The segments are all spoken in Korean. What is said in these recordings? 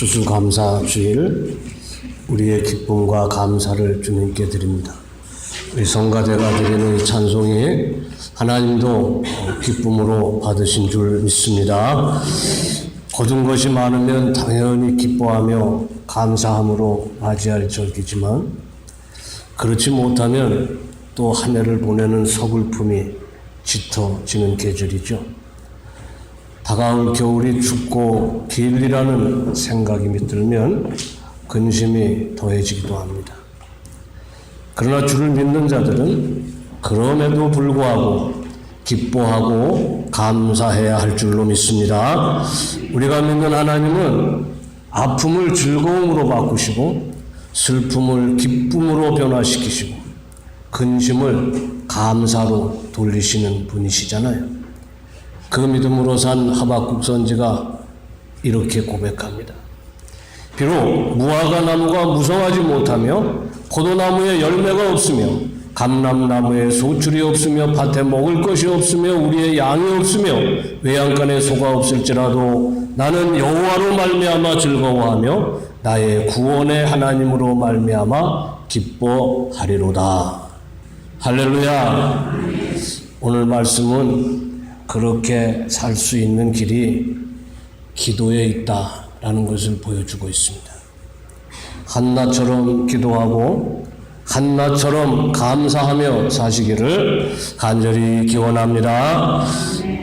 추수감사 주일 우리의 기쁨과 감사를 주님께 드립니다. 우리 성가대가 드리는 이 찬송이 하나님도 기쁨으로 받으신 줄 믿습니다. 거둔 것이 많으면 당연히 기뻐하며 감사함으로 맞이할 절기지만 그렇지 못하면 또 한 해를 보내는 서글픔이 짙어지는 계절이죠. 다가올 겨울이 춥고 길리라는 생각이 들면 근심이 더해지기도 합니다. 그러나 주를 믿는 자들은 그럼에도 불구하고 기뻐하고 감사해야 할 줄로 믿습니다. 우리가 믿는 하나님은 아픔을 즐거움으로 바꾸시고 슬픔을 기쁨으로 변화시키시고 근심을 감사로 돌리시는 분이시잖아요. 그 믿음으로 산 하박국 선지가 이렇게 고백합니다. 비록 무화과 나무가 무성하지 못하며 포도나무에 열매가 없으며 감람나무에 소출이 없으며 밭에 먹을 것이 없으며 우리의 양이 없으며 외양간에 소가 없을지라도 나는 여호와로 말미암아 즐거워하며 나의 구원의 하나님으로 말미암아 기뻐하리로다. 할렐루야. 오늘 말씀은 그렇게 살 수 있는 길이 기도에 있다라는 것을 보여주고 있습니다. 한나처럼 기도하고 한나처럼 감사하며 사시기를 간절히 기원합니다.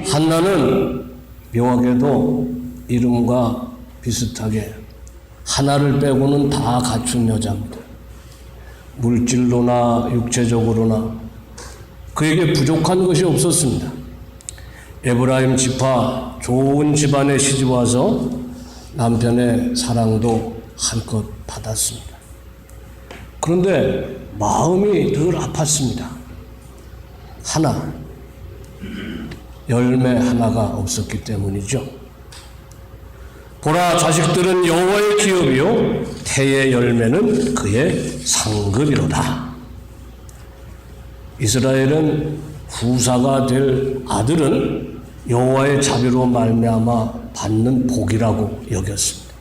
한나는 묘하게도 이름과 비슷하게 하나를 빼고는 다 갖춘 여자입니다. 물질로나 육체적으로나 그에게 부족한 것이 없었습니다. 에브라임 지파 좋은 집안에 시집 와서 남편의 사랑도 한껏 받았습니다. 그런데 마음이 늘 아팠습니다. 하나, 열매 하나가 없었기 때문이죠. 보라 자식들은 여호와의 기업이요 태의 열매는 그의 상급이로다. 이스라엘은 후사가 될 아들은 여호와의 자비로 말미암아 받는 복이라고 여겼습니다.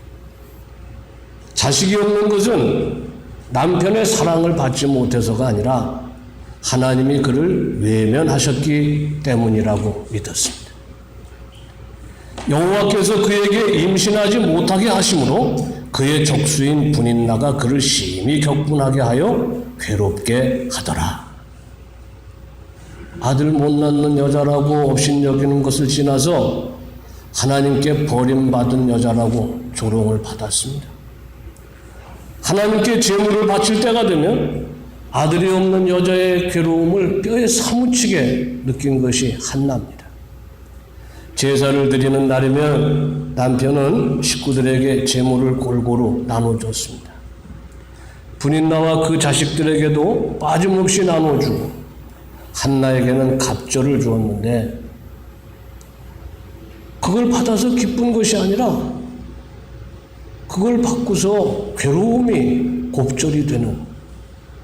자식이 없는 것은 남편의 사랑을 받지 못해서가 아니라 하나님이 그를 외면하셨기 때문이라고 믿었습니다. 여호와께서 그에게 임신하지 못하게 하심으로 그의 적수인 분인나가 그를 심히 격분하게 하여 괴롭게 하더라. 아들 못 낳는 여자라고 업신여기는 것을 지나서 하나님께 버림받은 여자라고 조롱을 받았습니다. 하나님께 제물을 바칠 때가 되면 아들이 없는 여자의 괴로움을 뼈에 사무치게 느낀 것이 한나입니다. 제사를 드리는 날이면 남편은 식구들에게 제물을 골고루 나눠줬습니다. 분인 나와 그 자식들에게도 빠짐없이 나눠주고 한나에게는 갑절을 주었는데 그걸 받아서 기쁜 것이 아니라 그걸 받고서 괴로움이 곱절이 되는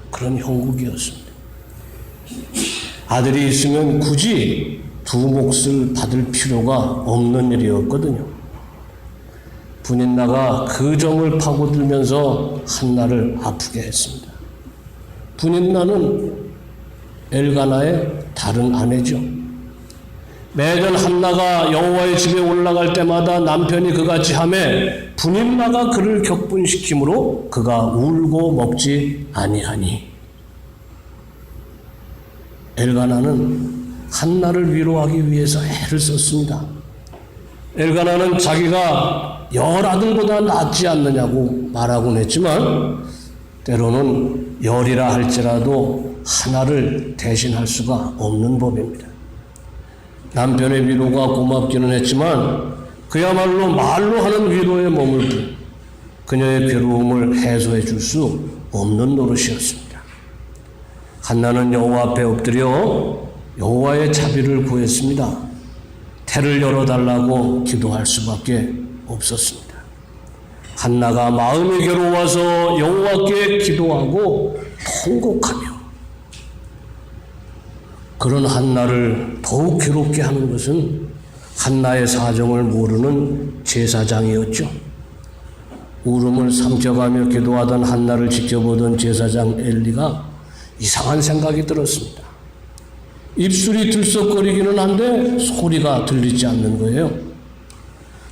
그런 형국이었습니다. 아들이 있으면 굳이 두 몫을 받을 필요가 없는 일이었거든요. 분인나가 그 점을 파고들면서 한나를 아프게 했습니다. 분인나는 엘가나의 다른 아내죠. 매년 한나가 여호와의 집에 올라갈 때마다 남편이 그같이 함에 분인나가 그를 격분시키므로 그가 울고 먹지 아니하니 엘가나는 한나를 위로하기 위해서 애를 썼습니다. 엘가나는 자기가 열 아들보다 낫지 않느냐고 말하곤 했지만 때로는 열이라 할지라도 하나를 대신할 수가 없는 법입니다. 남편의 위로가 고맙기는 했지만 그야말로 말로 하는 위로에 머물 뿐 그녀의 괴로움을 해소해 줄 수 없는 노릇이었습니다. 한나는 여호와 앞에 엎드려 여호와의 자비를 구했습니다. 태를 열어달라고 기도할 수밖에 없었습니다. 한나가 마음이 괴로워서 여호와께 기도하고 통곡하며 그런 한나를 더욱 괴롭게 하는 것은 한나의 사정을 모르는 제사장이었죠. 울음을 삼켜가며 기도하던 한나를 지켜보던 제사장 엘리가 이상한 생각이 들었습니다. 입술이 들썩거리기는 한데 소리가 들리지 않는 거예요.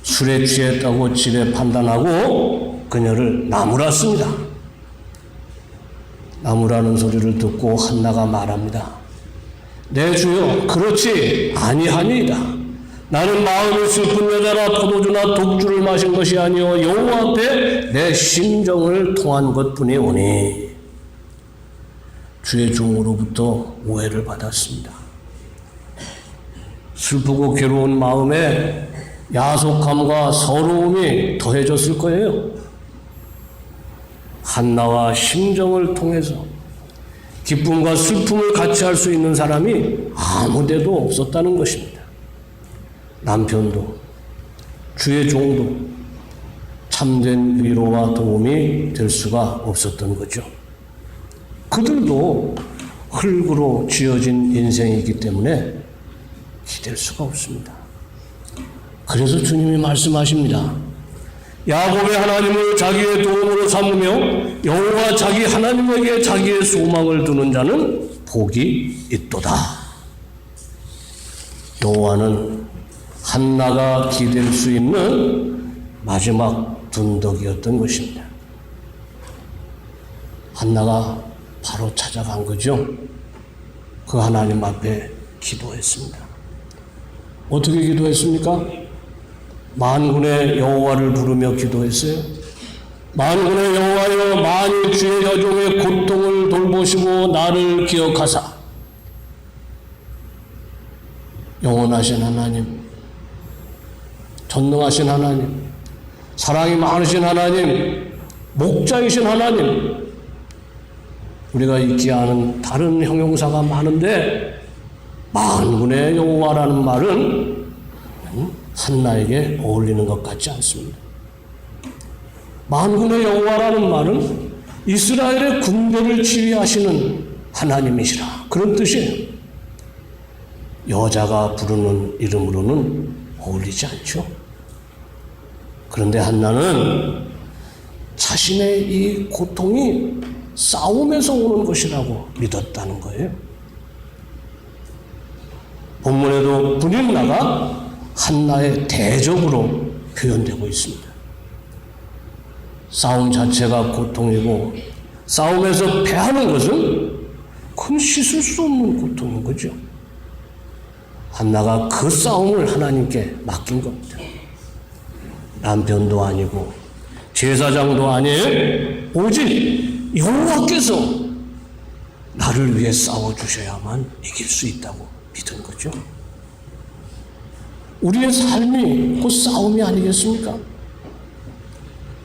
술에 취했다고 집에 판단하고 그녀를 나무랐습니다. 나무라는 소리를 듣고 한나가 말합니다. 내 주여, 그렇지 아니하니이다. 나는 마음이 슬픈 여자라 포도주나 독주를 마신 것이 아니오 여호와 앞에 내 심정을 통한 것뿐이 오니 주의 종으로부터 오해를 받았습니다. 슬프고 괴로운 마음에 야속함과 서러움이 더해졌을 거예요. 한나와 심정을 통해서 기쁨과 슬픔을 같이 할 수 있는 사람이 아무 데도 없었다는 것입니다. 남편도 주의 종도 참된 위로와 도움이 될 수가 없었던 거죠. 그들도 흙으로 지어진 인생이기 때문에 기댈 수가 없습니다. 그래서 주님이 말씀하십니다. 야곱의 하나님을 자기의 도움으로 삼으며 여호와 자기 하나님에게 자기의 소망을 두는 자는 복이 있도다. 여호와는 한나가 기댈 수 있는 마지막 둔덕이었던 것입니다. 한나가 바로 찾아간 거죠. 그 하나님 앞에 기도했습니다. 어떻게 기도했습니까? 만군의 여호와를 부르며 기도했어요. 만군의 여호와여 만일 주의 여종의 고통을 돌보시고 나를 기억하사 영원하신 하나님 전능하신 하나님 사랑이 많으신 하나님 목자이신 하나님 우리가 잊지 않은 다른 형용사가 많은데 만군의 여호와라는 말은 한나에게 어울리는 것 같지 않습니다. 만군의 여호와라는 말은 이스라엘의 군대를 지휘하시는 하나님이시라 그런 뜻이에요. 여자가 부르는 이름으로는 어울리지 않죠. 그런데 한나는 자신의 이 고통이 싸움에서 오는 것이라고 믿었다는 거예요. 본문에도 분임나가 한나의 대적으로 표현되고 있습니다. 싸움 자체가 고통이고 싸움에서 패하는 것은 큰 씻을 수 없는 고통인 거죠. 한나가 그 싸움을 하나님께 맡긴 겁니다. 남편도 아니고 제사장도 아니에요. 오직 여호와께서 나를 위해 싸워 주셔야만 이길 수 있다고 믿은 거죠. 우리의 삶이 그 싸움이 아니겠습니까?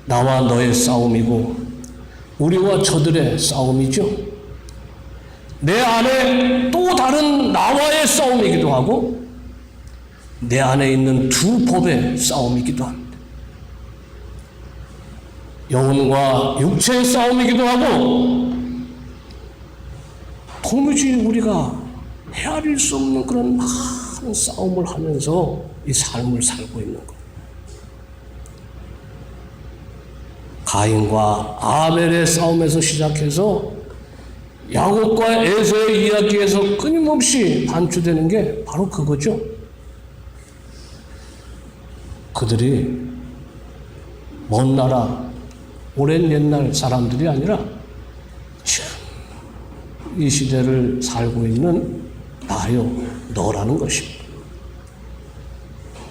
나와 너의 싸움이고 우리와 저들의 싸움이죠. 내 안에 또 다른 나와의 싸움이기도 하고 내 안에 있는 두 법의 싸움이기도 합니다. 영혼과 육체의 싸움이기도 하고 도무지 우리가 헤아릴 수 없는 그런 많은 싸움을 하면서 이 삶을 살고 있는 것. 가인과 아벨의 싸움에서 시작해서 야곱과 에서의 이야기에서 끊임없이 반추되는 게 바로 그거죠. 그들이 먼 나라, 오랜 옛날 사람들이 아니라 이 시대를 살고 있는 나요, 너라는 것입니다.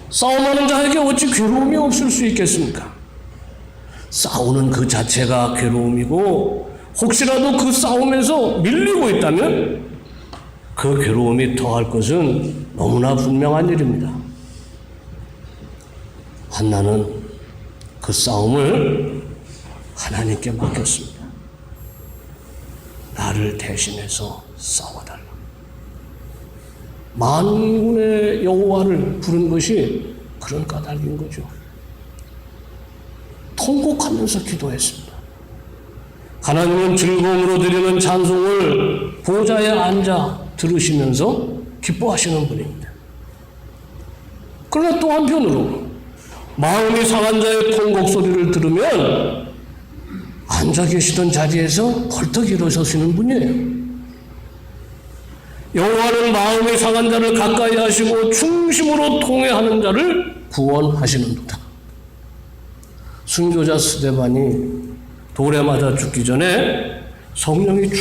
싸움하는 자에게 어찌 괴로움이 없을 수 있겠습니까? 싸우는 그 자체가 괴로움이고 혹시라도 그 싸움에서 밀리고 있다면 그 괴로움이 더할 것은 너무나 분명한 일입니다. 한나는 그 싸움을 하나님께 맡겼습니다. 나를 대신해서 싸워달라. 만군의 여호와를 부른 것이 그런 까닭인 거죠. 통곡하면서 기도했습니다. 하나님은 즐거움으로 드리는 찬송을 보좌에 앉아 들으시면서 기뻐하시는 분입니다. 그러나 또 한편으로 마음이 상한 자의 통곡 소리를 들으면 앉아 계시던 자리에서 벌떡 일어서시는 분이에요. 여호와는 마음이 상한 자를 가까이 하시고 충심으로 통회하는 자를 구원하시는도다. 순교자 스데반이 돌에 맞아 죽기 전에 성령이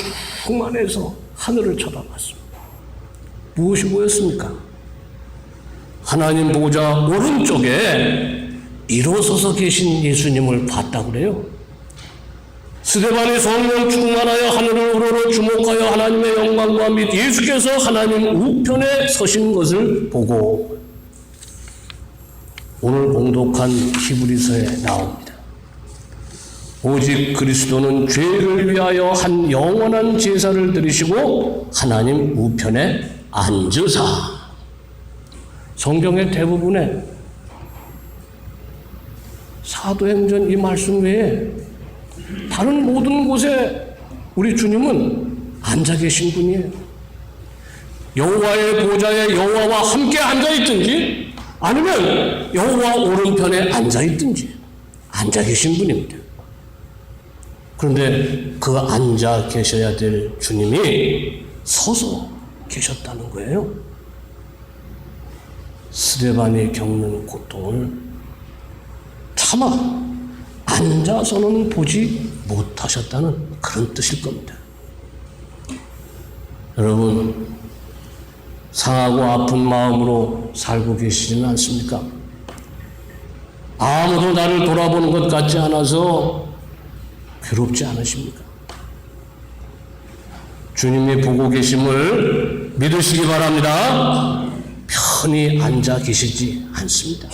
충만해서 하늘을 쳐다봤습니다. 무엇이 보였습니까? 하나님 보좌 오른쪽에 일어서서 계신 예수님을 봤다 그래요. 스데반이 성령 충만하여 하늘을 우러러 주목하여 하나님의 영광과 및 예수께서 하나님 우편에 서신 것을 보고 오늘 공독한 히브리서에 나옵니다. 오직 그리스도는 죄를 위하여 한 영원한 제사를 드리시고 하나님 우편에 앉으사 성경의 대부분의 사도행전 이 말씀 외에 다른 모든 곳에 우리 주님은 앉아 계신 분이에요. 여호와의 보좌에 여호와와 함께 앉아 있든지 아니면 여호와 오른편에 앉아 있든지 앉아 계신 분입니다. 그런데 그 앉아 계셔야 될 주님이 서서 계셨다는 거예요. 스데반이 겪는 고통을 차마 앉아서는 보지 못하셨다는 그런 뜻일 겁니다. 여러분, 상하고 아픈 마음으로 살고 계시지는 않습니까? 아무도 나를 돌아보는 것 같지 않아서 괴롭지 않으십니까? 주님이 보고 계심을 믿으시기 바랍니다. 편히 앉아 계시지 않습니다.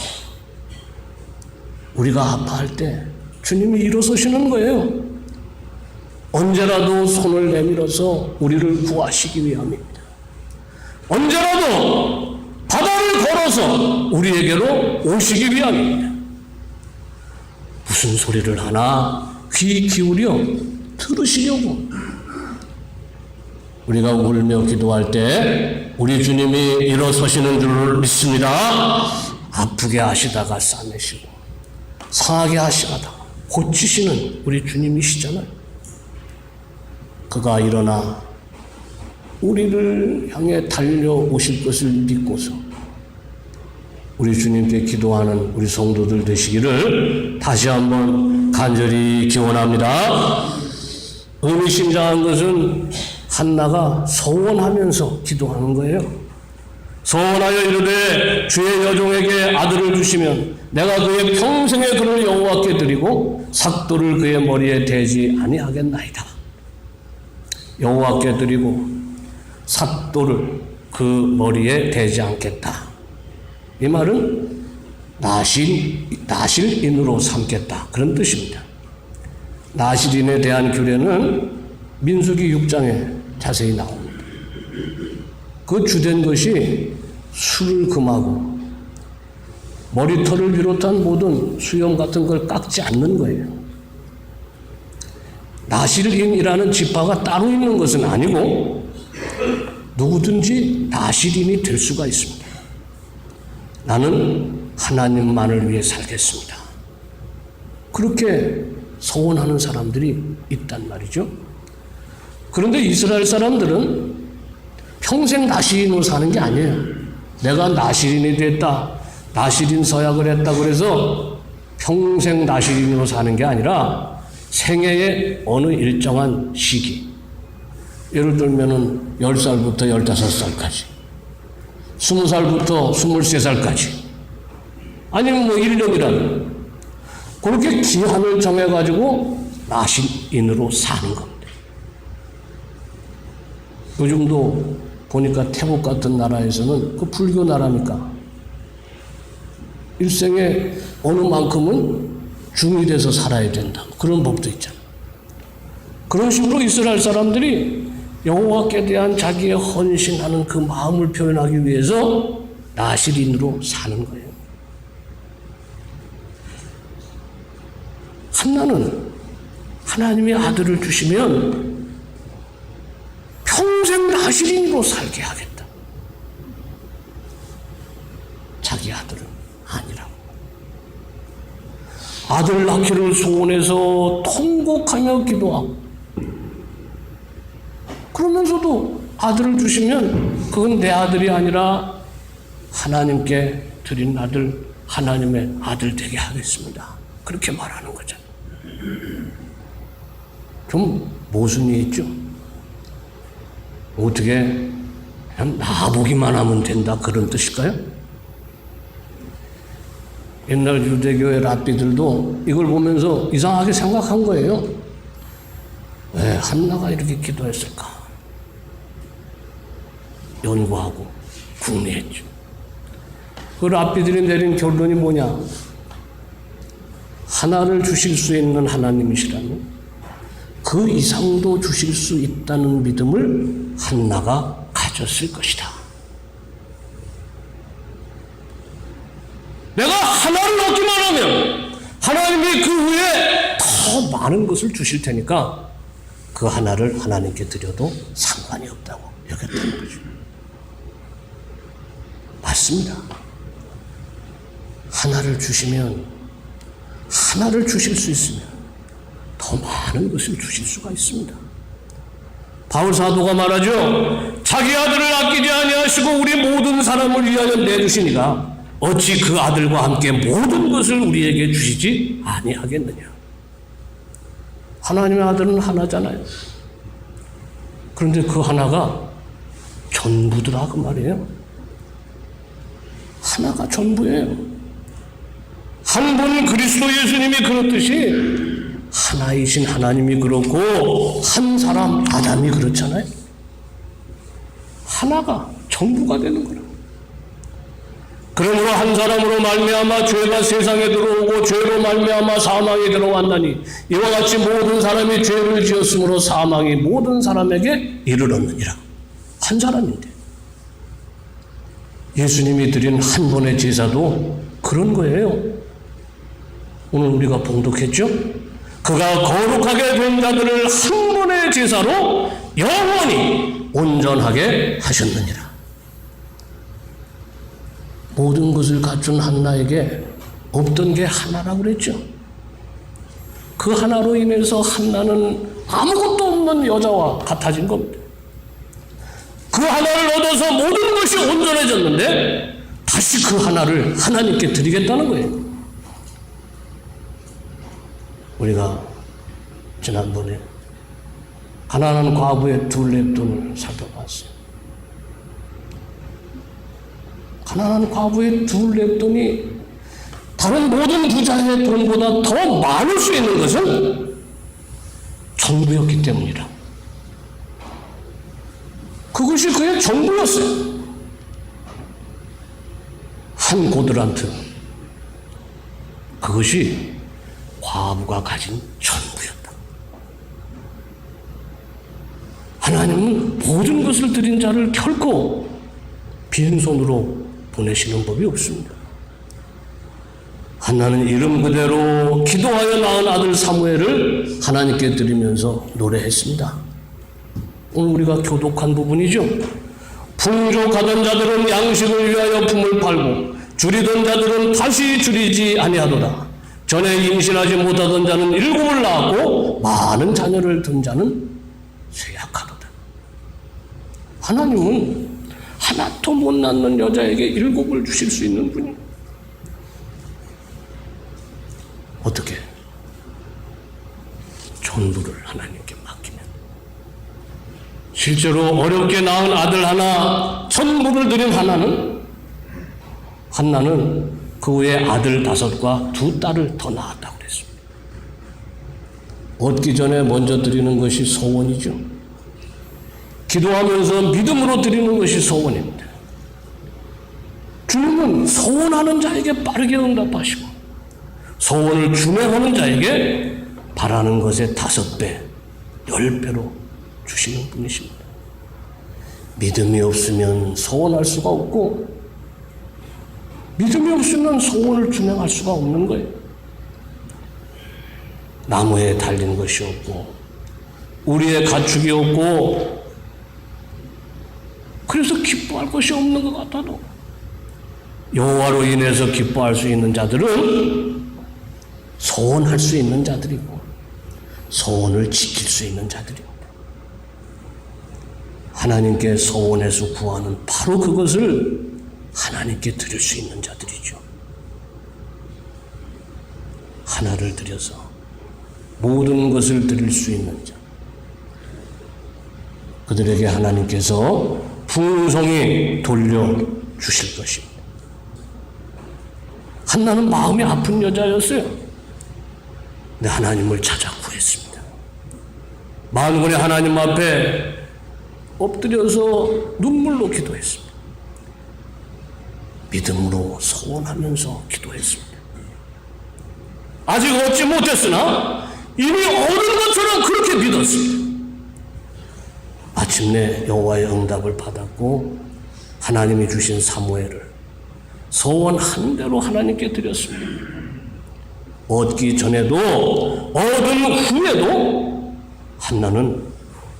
우리가 아파할 때 주님이 일어서시는 거예요. 언제라도 손을 내밀어서 우리를 구하시기 위함입니다. 언제라도 바다를 걸어서 우리에게로 오시기 위함입니다. 무슨 소리를 하나 귀 기울여 들으시려고 우리가 울며 기도할 때 우리 주님이 일어서시는 줄 믿습니다. 아프게 하시다가 싸매시고 상하게 하시다가 고치시는 우리 주님이시잖아요. 그가 일어나 우리를 향해 달려오실 것을 믿고서 우리 주님께 기도하는 우리 성도들 되시기를 다시 한번 간절히 기원합니다. 의미심장한 것은 한나가 서원하면서 기도하는 거예요. 서원하여 이르되 주의 여종에게 아들을 주시면 내가 그의 평생의 그를 여호와께 드리고 삭도를 그의 머리에 대지 아니하겠나이다. 여호와께 드리고 삭도를 그 머리에 대지 않겠다. 이 말은 나실 나실인으로 삼겠다 그런 뜻입니다. 나실인에 대한 규례는 민수기 6장에 자세히 나옵니다. 그 주된 것이 술을 금하고 머리털을 비롯한 모든 수염 같은 걸 깎지 않는 거예요. 나실인이라는 지파가 따로 있는 것은 아니고 누구든지 나실인이 될 수가 있습니다. 나는 하나님만을 위해 살겠습니다. 그렇게 소원하는 사람들이 있단 말이죠. 그런데 이스라엘 사람들은 평생 나시린으로 사는 게 아니에요. 내가 나시린이 됐다. 나시린 서약을 했다. 그래서 평생 나시린으로 사는 게 아니라 생애의 어느 일정한 시기. 예를 들면은 10살부터 15살까지. 20살부터 23살까지. 아니면 뭐 1년이라도. 그렇게 기한을 정해가지고 나신인으로 사는 겁니다. 요즘도 보니까 태국 같은 나라에서는 그 불교 나라니까 일생에 어느 만큼은 중이 돼서 살아야 된다. 그런 법도 있잖아. 그런 식으로 이스라엘 사람들이 여호와께 대한 자기의 헌신하는 그 마음을 표현하기 위해서 나실인으로 사는 거예요. 한나는 하나님의 아들을 주시면 평생 나실인으로 살게 하겠다. 자기 아들은 아니라고. 아들 낳기를 소원해서 통곡하며 기도하고 그러면서도 아들을 주시면 그건 내 아들이 아니라 하나님께 드린 아들, 하나님의 아들 되게 하겠습니다. 그렇게 말하는 거죠. 좀 모순이 있죠. 어떻게 그냥 나보기만 하면 된다 그런 뜻일까요? 옛날 유대교의 랍비들도 이걸 보면서 이상하게 생각한 거예요. 왜 한나가 이렇게 기도했을까? 연구하고 궁리했죠. 그 랍비들이 내린 결론이 뭐냐? 하나를 주실 수 있는 하나님이시라면 그 이상도 주실 수 있다는 믿음을 한나가 가졌을 것이다. 내가 하나를 얻기만 하나님이 그 후에 더 많은 것을 주실 테니까 그 하나를 하나님께 드려도 상관이 없다고 여겼다는 거죠. 맞습니다. 하나를 주시면 하나를 주실 수 있으면 더 많은 것을 주실 수가 있습니다. 바울 사도가 말하죠. 자기 아들을 아끼지 아니하시고 우리 모든 사람을 위하여 내주시니까 어찌 그 아들과 함께 모든 것을 우리에게 주시지 아니하겠느냐. 하나님의 아들은 하나잖아요. 그런데 그 하나가 전부더라 그 말이에요. 하나가 전부예요. 한 분 그리스도 예수님이 그렇듯이 하나이신 하나님이 그렇고 한 사람 아담이 그렇잖아요. 하나가 전부가 되는 거라. 그러므로 한 사람으로 말미암아 죄가 세상에 들어오고 죄로 말미암아 사망이 들어왔나니 이와 같이 모든 사람이 죄를 지었으므로 사망이 모든 사람에게 이르렀느니라. 한 사람인데 예수님이 드린 한 번의 제사도 그런 거예요. 오늘 우리가 봉독했죠? 그가 거룩하게 된 자들을 한 번의 제사로 영원히 온전하게 하셨느니라. 모든 것을 갖춘 한나에게 없던 게 하나라고 그랬죠. 그 하나로 인해서 한나는 아무것도 없는 여자와 같아진 겁니다. 그 하나를 얻어서 모든 것이 온전해졌는데 다시 그 하나를 하나님께 드리겠다는 거예요. 우리가 지난번에 가난한 과부의 둘 랩돈을 살펴봤어요. 가난한 과부의 둘 랩돈이 다른 모든 부자의 돈보다 더 많을 수 있는 것은 정부였기 때문이라. 그것이 그의 정부였어요. 한 고드란트. 그것이 과부가 가진 전부였다. 하나님은 모든 것을 드린 자를 결코 빈손으로 보내시는 법이 없습니다. 한나는 이름 그대로 기도하여 낳은 아들 사무엘을 하나님께 드리면서 노래했습니다. 오늘 우리가 교독한 부분이죠. 풍족하던 자들은 양식을 위하여 품을 팔고 줄이던 자들은 다시 줄이지 아니하도다. 전에 임신하지 못하던 자는 일곱을 낳았고 많은 자녀를 둔 자는 쇠약하도다. 하나님은 하나도 못 낳는 여자에게 일곱을 주실 수 있는 분이 어떻게 전부를 하나님께 맡기면 실제로 어렵게 낳은 아들 하나 천부를 드린 하나는 한나는 그 후에 아들 다섯과 두 딸을 더 낳았다고 그랬습니다. 얻기 전에 먼저 드리는 것이 소원이죠. 기도하면서 믿음으로 드리는 것이 소원입니다. 주님은 소원하는 자에게 빠르게 응답하시고 소원을 준행하는 자에게 바라는 것의 다섯 배, 열 배로 주시는 분이십니다. 믿음이 없으면 소원할 수가 없고 믿음이 없으면 소원을 준행할 수가 없는 거예요. 나무에 달린 것이 없고 우리의 가축이 없고 그래서 기뻐할 것이 없는 것 같아도 여호와로 인해서 기뻐할 수 있는 자들은 소원할 수 있는 자들이고 소원을 지킬 수 있는 자들입니다. 하나님께 소원해서 구하는 바로 그것을 하나님께 드릴 수 있는 자들이죠. 하나를 드려서 모든 것을 드릴 수 있는 자. 그들에게 하나님께서 풍성히 돌려 주실 것입니다. 한나는 마음이 아픈 여자였어요. 근데 하나님을 찾아 구했습니다. 만군의 하나님 앞에 엎드려서 눈물로 기도했습니다. 믿음으로 소원하면서 기도했습니다. 아직 얻지 못했으나 이미 얻은 것처럼 그렇게 믿었습니다. 마침내 여호와의 응답을 받았고 하나님이 주신 사무엘을 소원한 대로 하나님께 드렸습니다. 얻기 전에도 얻은 후에도 한나는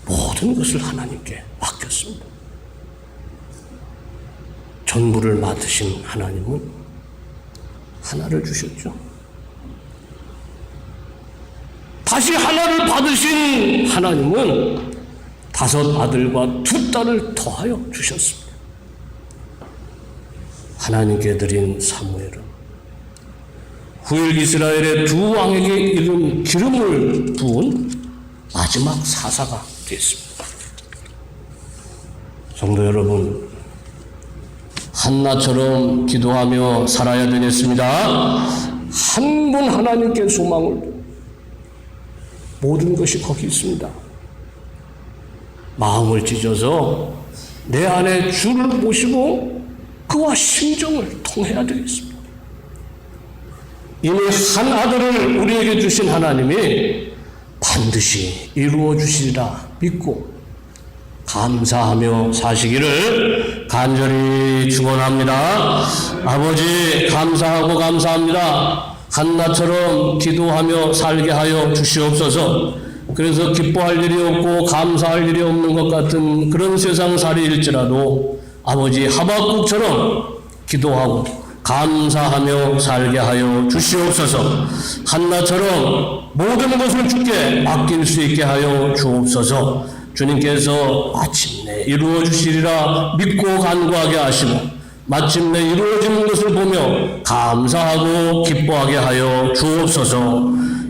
모든 것을 하나님께 맡겼습니다. 전부를 맡으신 하나님은 하나를 주셨죠. 다시 하나를 받으신 하나님은 다섯 아들과 두 딸을 더하여 주셨습니다. 하나님께 드린 사무엘은 후일 이스라엘의 두 왕에게 이른 기름을 부은 마지막 사사가 됐습니다. 성도 여러분, 한나처럼 기도하며 살아야 되겠습니다. 한 분 하나님께 소망을 모든 것이 거기 있습니다. 마음을 찢어서 내 안에 주를 모시고 그와 심정을 통해야 되겠습니다. 이미 한 아들을 우리에게 주신 하나님이 반드시 이루어 주시리라 믿고 감사하며 사시기를 간절히 축원합니다. 아버지 감사하고 감사합니다. 한나처럼 기도하며 살게 하여 주시옵소서. 그래서 기뻐할 일이 없고 감사할 일이 없는 것 같은 그런 세상살이일지라도 아버지 하박국처럼 기도하고 감사하며 살게 하여 주시옵소서. 한나처럼 모든 것을 주께 맡길 수 있게 하여 주옵소서. 주님께서 마침내 이루어 주시리라 믿고 간구하게 하시고 마침내 이루어지는 것을 보며 감사하고 기뻐하게 하여 주옵소서.